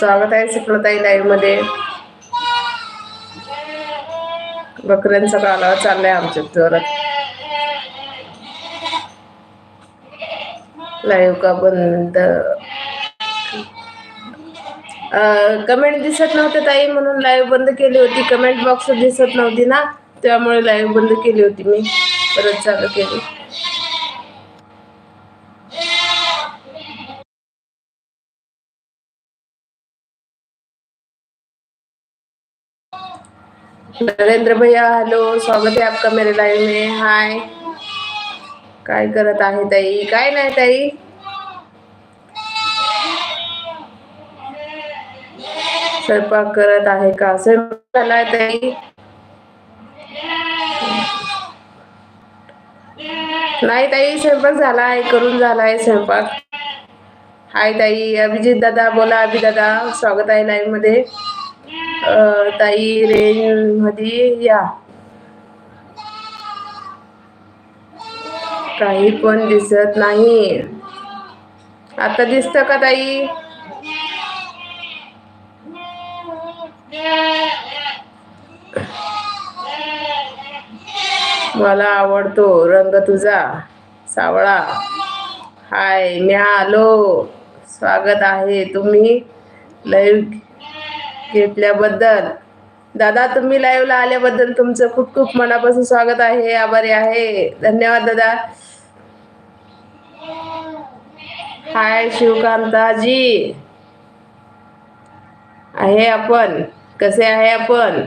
स्वागत आहे सिकलताई लाईव्हमध्ये बकऱ्यांचा कालावा चाललाय आमच्या जोरात. लाईव्ह का बंद? कमेंट दिसत नव्हते ताई म्हणून लाईव्ह बंद केली होती. कमेंट बॉक्स दिसत नव्हती ना त्यामुळे लाईव्ह बंद केली होती मी. परत चालू केली. नरेंद्र भैया हेलो स्वागत है आपका मेरे लाईव्ह में. हाय काय करत आहे ताई? काय नाही ताई? स्वयंपाक करत आहे का? स्वयंपाक झालाय ताई? नाही ताई स्वयंपाक झालाय करून झालाय स्वयंपाक. हाय ताई अभिजित दादा बोला अभिदादा. स्वागत आहे लाईव्हमध्ये. ताई रेंजमध्ये या. काही पण दिसत नाही. आता दिसत का ताई? मला आवडतो रंग तुझा सावळा. हाय मी आलो. स्वागत आहे तुम्ही. लाईव्ह घेतल्याबद्दल. दादा तुम्ही लाईव्हला आल्याबद्दल तुमचं खूप खूप मनापासून स्वागत आहे आभारी आहे. धन्यवाद दादा. हाय शिवकांताजी. आहे आपण. कसे आहे आपण?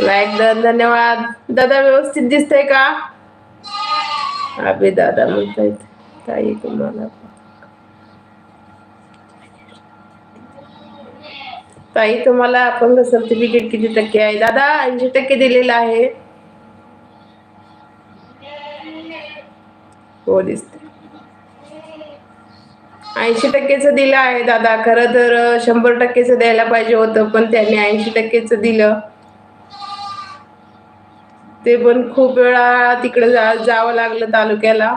लाईक धन्यवाद. दादा व्यवस्थित दिसतंय का? अभि दादा म्हणतायत. ताई तुम्हाला. ताई तुम्हाला अपंग सर्टिफिकेट किती टक्के आहे? दादा ऐंशी टक्के दिलेलं आहे. हो दिसते ऐंशी टक्केच दिलं आहे दादा. खरं तर शंभर टक्केच द्यायला पाहिजे होतं पण त्यांनी ऐंशी टक्केच दिलं. ते पण खूप वेळा तिकडे जा जावं लागलं तालुक्याला.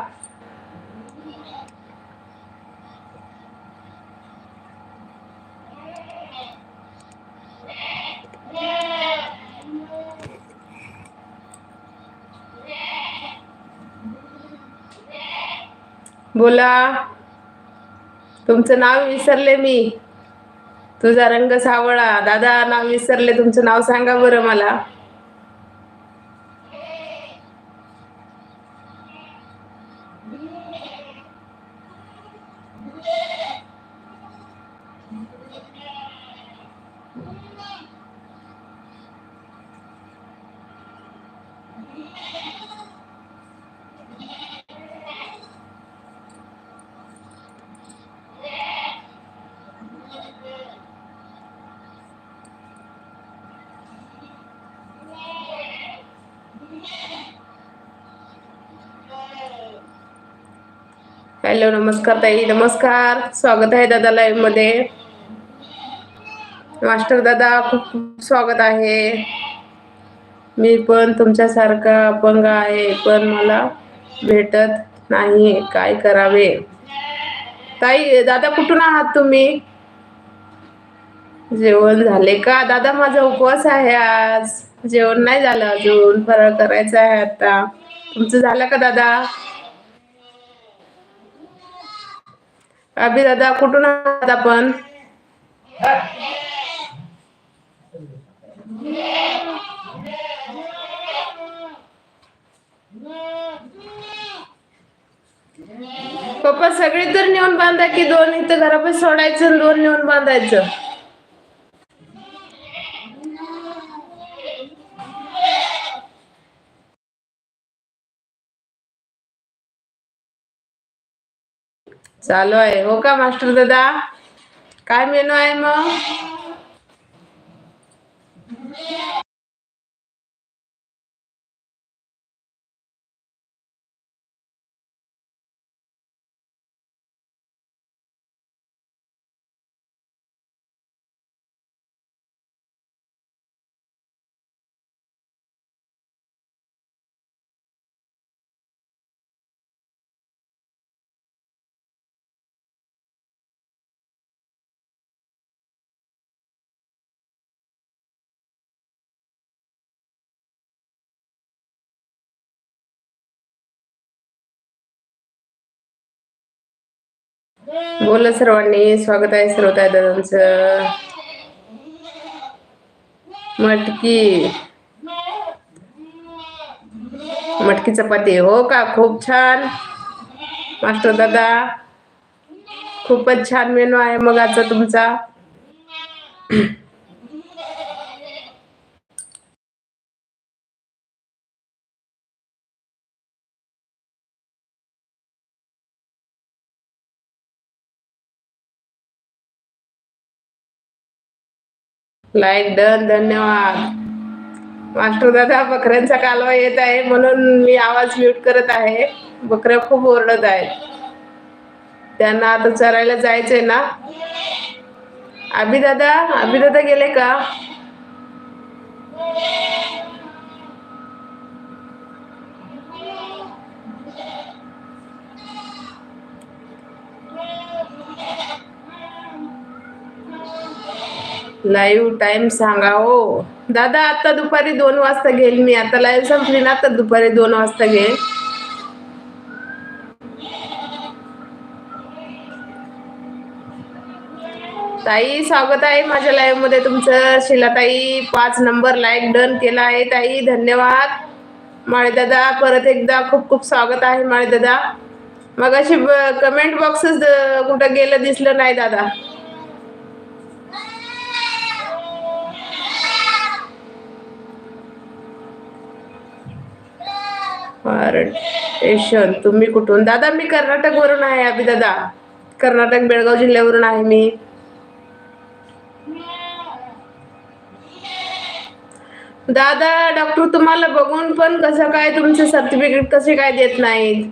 बोला. तुमचं नाव विसरले मी. तुझा रंग सावळा. दादा नाव विसरले. तुमचं नाव सांगा बरं मला. हॅलो नमस्कार ताई. नमस्कार. स्वागत आहे दादा लाईव्हमध्ये. मास्टर दादा खूप खूप स्वागत आहे. मी पण तुमच्यासारखा अपंग आहे पण मला भेटत नाही काय करावे? ताई दादा कुठून आहात तुम्ही? जेवण झाले का? दादा माझा उपवास आहे आज. जेवण नाही झालं अजून. फराळ करायचं आहे आता. तुमचं झालं का दादा? अभि दादा कुठून आहात आपण? पप्पा सगळी तर नेऊन बांधा की दोन इथं घरापाशी सोडायचं दोन नेऊन बांधायचं. चालू आहे. हो का मास्टर दादा? काय मेनू आहे मग? बोला सर्वांनी स्वागत आहे सर्व ताई दादांचं. मटकी. मटकी चपाती हो का? खूप छान. मास्टर दादा खूपच छान मेनू आहे मग आजचा तुमचा. लाइट डन धन्यवाद. मास्टर दादा बकऱ्यांचा कालवा येत आहे म्हणून मी आवाज म्यूट करत आहे. बकऱ्या खूप ओरडत आहेत. त्यांना आता चरायला जायचंय ना? अभि दादा अभि दादा गेले का? लाईव्ह टाइम सांगा हो. दादा आता दुपारी दोन वाजता घेईल मी. आता लाईव्ह संपली ना तर दुपारी दोन वाजता घेईल. ताई स्वागत आहे माझ्या लाईव्हमध्ये. तुमचं शिलाताई पाच नंबर लाईक डन केला आहे. ताई धन्यवाद. माळे दादा परत एकदा खूप खूप स्वागत आहे माळेदादा मग अशी कमेंट बॉक्सच कुठं गेलं दिसलं नाही दादा. स्टेशन तुम्ही कुठून? दादा मी कर्नाटक वरून आहे अभि दादा. कर्नाटक बेळगाव जिल्ह्यावरून आहे मी. दादा डॉक्टर तुम्हाला बघून पण कसं काय तुमचे सर्टिफिकेट कसे काय देत नाहीत?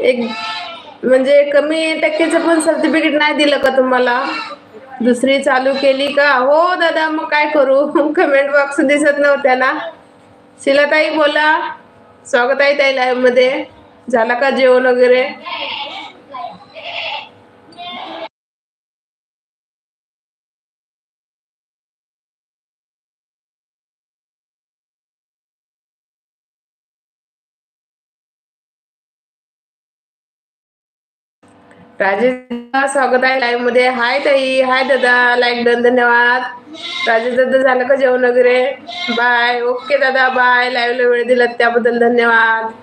एक म्हणजे कमी टक्केचं पण सर्टिफिकेट नाही दिलं का तुम्हाला? दुसरी चालू केली का? हो दादा मग काय करू? कमेंट बॉक्स दिसत नव्हत्या ना? शिलाताई बोला. स्वागत आहे ताई लाईव्हमध्ये. झाला का जेवण वगैरे? राजेश स्वागत आहे लाईव्हमध्ये. हाय ताई. हाय दादा. लाईक डन धन्यवाद. राजेश दादा झालं का जेवण वगैरे? बाय ओके दादा. बाय लाईव्हला वेळ दिला त्याबद्दल धन्यवाद.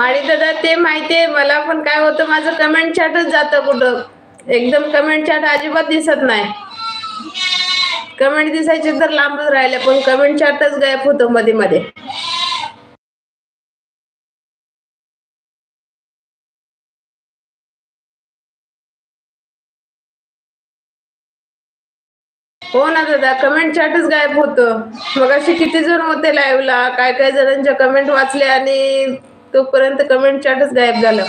माळी दादा ते माहितीये मला पण काय होतं माझं कमेंट चॅटच जातं कुठं. एकदम कमेंट चॅट अजिबात दिसत नाही. कमेंट दिसायचे तर लांबच राहिले पण कमेंट चॅटच गायब होतो मध्ये मध्ये. हो ना दादा कमेंट चॅटच गायब होतं. मग असे किती जण होते लाईव्हला काय काय जणांच्या कमेंट वाचले आणि तोपर्यंत कमेंट चॅटच गायब झालं.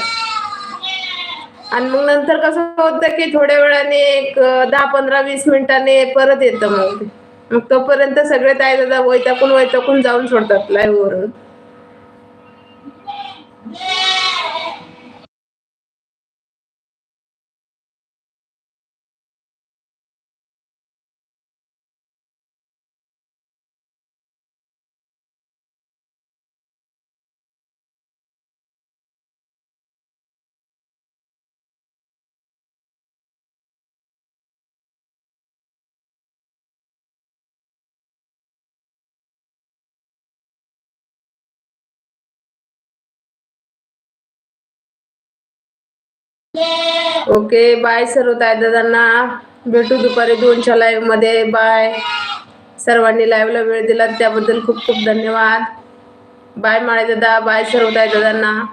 आणि मग नंतर कसं होतं की थोड्या वेळाने एक दहा पंधरा वीस मिनिटांनी परत येतं मग. मग तोपर्यंत सगळे ताई दादा वैताकून वैताकून जाऊन सोडतात लाईव्ह ओके बाय सर्व ताई दादांना. भेटू दुपारी दोनच्या लाईव्हमध्ये. बाय. सर्वांनी लाईव्हला वेळ दिला त्याबद्दल खूप खूप धन्यवाद. बाय माळे दादा बाय सर्व ताई दादांना.